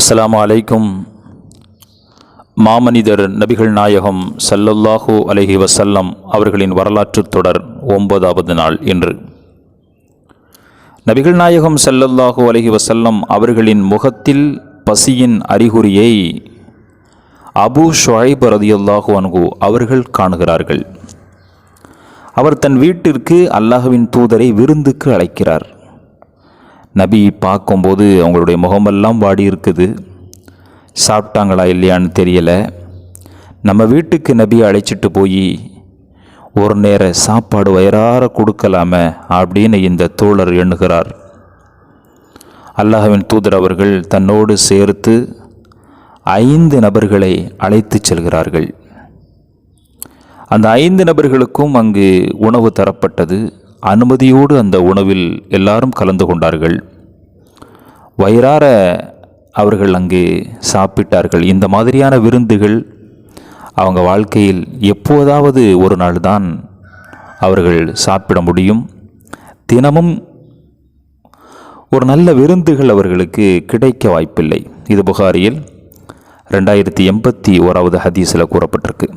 அஸ்லாம் அலைக்கும். மாமனிதர் நபிகள் நாயகம் ஸல்லல்லாஹு அலஹி வசல்லம் அவர்களின் வரலாற்றுத் தொடர் ஒன்பதாவது நாள் இன்று. நபிகள் நாயகம் ஸல்லல்லாஹு அலஹி வசல்லம் அவர்களின் முகத்தில் பசியின் அறிகுறியை அபூ ஷுஐப் ரதியுல்லாஹு அன்கு அவர்கள் காணுகிறார்கள். அவர் தன் வீட்டிற்கு அல்லாஹுவின் தூதரை விருந்துக்கு அழைக்கிறார். நபி பார்க்கும்போது அவங்களுடைய முகமெல்லாம் வாடி இருக்குது. சாப்பிட்டாங்களா இல்லையான்னு தெரியலை. நம்ம வீட்டுக்கு நபி அழைச்சிட்டு போய் ஒரு நேர சாப்பாடு வயிறார கொடுக்கலாமே அப்படின்னு இந்த தோழர் எண்ணுகிறார். அல்லாஹவின் தூதர் அவர்கள் தன்னோடு சேர்த்து ஐந்து நபர்களை அழைத்துச் செல்கிறார்கள். அந்த ஐந்து நபர்களுக்கும் அங்கு உணவு தரப்பட்டது. அனுமதியோடு அந்த உணவில் எல்லாரும் கலந்து கொண்டார்கள். வயிறார அவர்கள் அங்கு சாப்பிட்டார்கள். இந்த மாதிரியான விருந்துகள் அவங்க வாழ்க்கையில் எப்போதாவது ஒரு நாள் தான் அவர்கள் சாப்பிட முடியும். தினமும் ஒரு நல்ல விருந்துகள் அவர்களுக்கு கிடைக்க வாய்ப்பில்லை. இது புகாரியில் ரெண்டாயிரத்தி எண்பத்தி ஓராவது ஹதீஸில் கூறப்பட்டிருக்கு.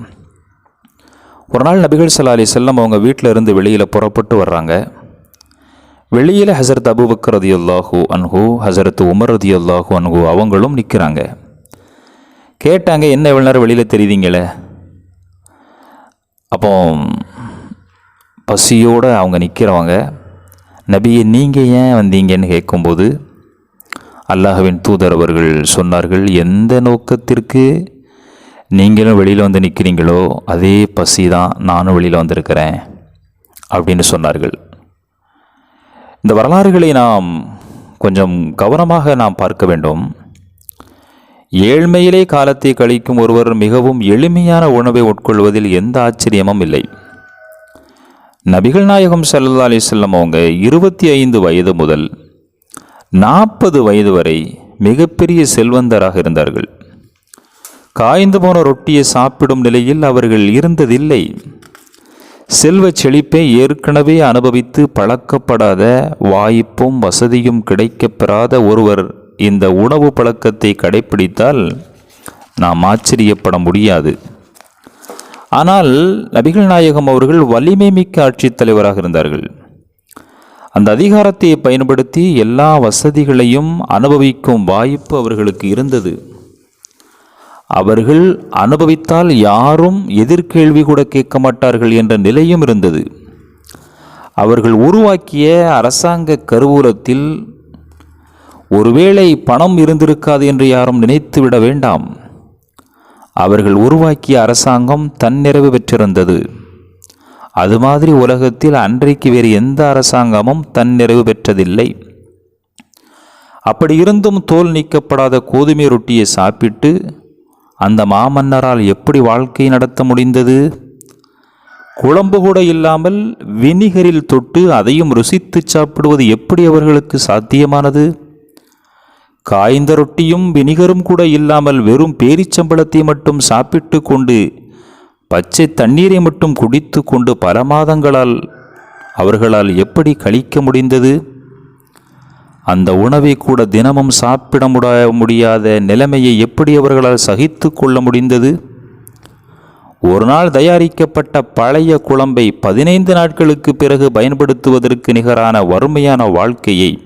ஒரு நாள் நபிகள் சல்லா அலி செல்லம் அவங்க வீட்டில் இருந்து வெளியில் புறப்பட்டு வர்றாங்க. வெளியில் ஹசரத் அபுபக்கர் ரதி அல்லாஹூ அன்ஹூ ஹசரத் உமர் ரதி அல்லாஹூ அன்ஹூ அவங்களும் நிற்கிறாங்க கேட்டாங்க என்ன எவ்வளோ நேரம் வெளியில் தெரியுதீங்களே அப்போ பசியோடு அவங்க நிற்கிறவங்க நபியை நீங்கள் ஏன் வந்தீங்கன்னு கேட்கும்போது அல்லாஹுவின் தூதர் அவர்கள் சொன்னார்கள் எந்த நோக்கத்திற்கு நீங்களும் வெளியில் வந்து நிற்கிறீங்களோ அதே பசி தான் நானும் வெளியில் வந்திருக்கிறேன் அப்படின்னு சொன்னார்கள். இந்த வரலாறுகளை நாம் கொஞ்சம் கவனமாக நாம் பார்க்க வேண்டும். ஏழ்மையிலே காலத்தை கழிக்கும் ஒருவர் மிகவும் எளிமையான உணவை உட்கொள்வதில் எந்த ஆச்சரியமும் இல்லை. நபிகள் நாயகம் ஸல்லல்லாஹு அலைஹி அவங்க இருபத்தி ஐந்து வயது முதல் நாற்பது வயது வரை மிகப்பெரிய செல்வந்தராக இருந்தார்கள். காய்ந்து போன ரொட்டியை சாப்பிடும் நிலையில் அவர்கள் இருந்ததில்லை. செல்வச் செழிப்பை ஏற்கனவே அனுபவித்து பழக்கப்படாத வாய்ப்பும் வசதியும் கிடைக்கப்பெறாத ஒருவர் இந்த உணவு பழக்கத்தை கடைப்பிடித்தால் நாம் ஆச்சரியப்பட முடியாது. ஆனால் நபிகள் நாயகம் அவர்கள் வலிமை மிக்க ஆட்சித் தலைவராக இருந்தார்கள். அந்த அதிகாரத்தை பயன்படுத்தி எல்லா வசதிகளையும் அனுபவிக்கும் வாய்ப்பு அவர்களுக்கு இருந்தது. அவர்கள் அனுபவித்தால் யாரும் எதிர்கேள்வி கூட கேட்க மாட்டார்கள் என்ற நிலையும் இருந்தது. அவர்கள் உருவாக்கிய அரசாங்க கருவூலத்தில் ஒருவேளை பணம் இருந்திருக்காது என்று யாரும் நினைத்துவிட வேண்டாம். அவர்கள் உருவாக்கிய அரசாங்கம் தன்னிறைவு பெற்றிருந்தது. அது மாதிரி உலகத்தில் அன்றைக்கு வேறு எந்த அரசாங்கமும் தன்னிறைவு பெற்றதில்லை. அப்படி இருந்தும் தோல் நீக்கப்படாத கோதுமை ரொட்டியை சாப்பிட்டு அந்த மாமன்னரால் எப்படி வாழ்க்கை நடத்த முடிந்தது? குழம்பு கூட இல்லாமல் வினிகரில் தொட்டு அதையும் ருசித்து சாப்பிடுவது எப்படி அவர்களுக்கு சாத்தியமானது? காய்ந்த ரொட்டியும் வினிகரும் கூட இல்லாமல் வெறும் பேரிச்சம்பழத்தை மட்டும் சாப்பிட்டு கொண்டு பச்சை தண்ணீரை மட்டும் குடித்து கொண்டு பல மாதங்களால் அவர்களால் எப்படி கழிக்க முடிந்தது? அந்த உணவை கூட தினமும் சாப்பிட முடியாத நிலைமையை எப்படி அவர்களால் சகித்து கொள்ள முடிந்தது? ஒரு நாள் தயாரிக்கப்பட்ட பழைய குழம்பை பதினைந்து நாட்களுக்கு பிறகு பயன்படுத்துவதற்கு நிகரான வறுமையான வாழ்க்கையை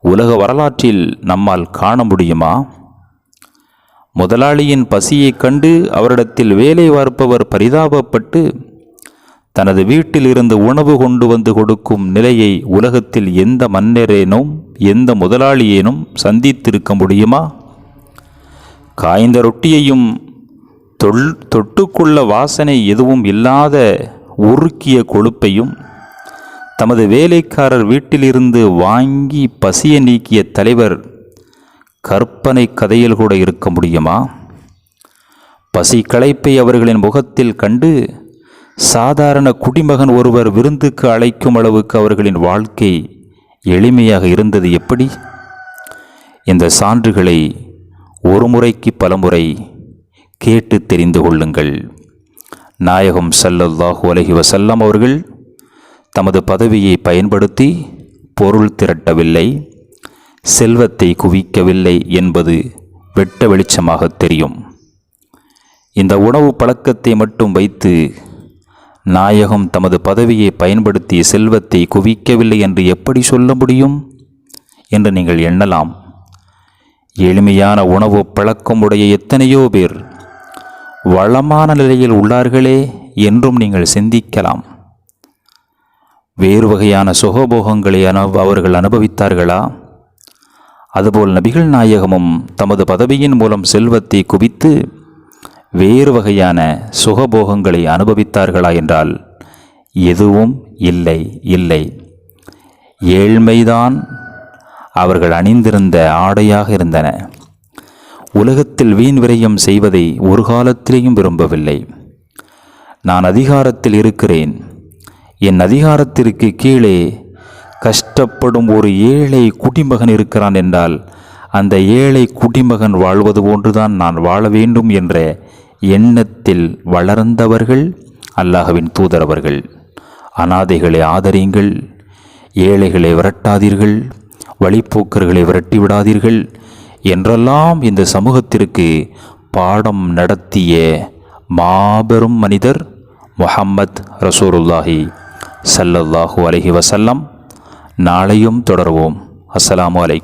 உலக வரலாற்றில் நம்மால் காண முடியுமா? முதலாளியின் பசியைக் கண்டு அவரிடத்தில் வேலை பார்ப்பவர் பரிதாபப்பட்டு தனது வீட்டில் இருந்து உணவு கொண்டு வந்து கொடுக்கும் நிலையை உலகத்தில் எந்த மன்னரேனும் எந்த முதலாளியேனும் சந்தித்திருக்க முடியுமா? காய்ந்த ரொட்டியையும் தொல் தொட்டுக்குள்ள வாசனை எதுவும் இல்லாத உருக்கிய கொழுப்பையும் தமது வேலைக்காரர் வீட்டிலிருந்து வாங்கி பசிய நீக்கிய தலைவர் கற்பனை கதையில் கூட இருக்க முடியுமா? பசி களைப்பை அவர்களின் முகத்தில் கண்டு சாதாரண குடிமகன் ஒருவர் விருந்துக்கு அழைக்கும் அளவுக்கு அவர்களின் வாழ்க்கை எளிமையாக இருந்தது எப்படி? இந்த சான்றுகளை ஒரு முறைக்கு பலமுறை கேட்டு தெரிந்து கொள்ளுங்கள். நாயகம் சல்லல்லாஹு அலஹி வசல்லம் அவர்கள் தமது பதவியை பயன்படுத்தி பொருள் திரட்டவில்லை செல்வத்தை குவிக்கவில்லை என்பது வெட்ட வெளிச்சமாக தெரியும். இந்த உணவு பழக்கத்தை மட்டும் வைத்து நாயகம் தமது பதவியை பயன்படுத்தி செல்வத்தை குவிக்கவில்லை என்று எப்படி சொல்ல முடியும்? என்று நீங்கள் எண்ணலாம். எளிமையான உணவு பழக்கம் உடைய எத்தனையோ பேர் வளமான நிலையில் உள்ளார்களே என்றும் நீங்கள் சிந்திக்கலாம். வேறு வகையான சுகபோகங்களை அனு அவர்கள் அனுபவித்தார்களா? அதுபோல் நபிகள் நாயகமும் தமது பதவியின் மூலம் செல்வத்தை குவித்து வேறு வகையான சுகபோகங்களை அனுபவித்தார்களா என்றால் எதுவும் இல்லை இல்லை. ஏழ்மைதான் அவர்கள் அணிந்திருந்த ஆடையாக இருந்தன. உலகத்தில் வீண் விரயம் செய்வதை ஒரு காலத்திலேயும் விரும்பவில்லை. நான் அதிகாரத்தில் இருக்கிறேன். என் அதிகாரத்திற்கு கீழே கஷ்டப்படும் ஒரு ஏழை குடிமகன் இருக்கிறான் என்றால் அந்த ஏழை குடிமகன் வாழ்வது போன்றுதான் நான் வாழ வேண்டும் என்ற எண்ணத்தில் வளர்ந்தவர்கள் அல்லாஹவின் தூதரவர்கள் அனாதைகளை ஆதரியுங்கள் ஏழைகளை விரட்டாதீர்கள் வழிப்போக்கர்களை விரட்டி விடாதீர்கள் என்றெல்லாம் இந்த சமூகத்திற்கு பாடம் நடத்திய மாபெரும் மனிதர் முஹம்மத் ரசூருல்லாஹி சல்லல்லாஹு அலஹி வசல்லம் நாளையும் தொடருவோம். அஸ்லாம் அலைக்கும்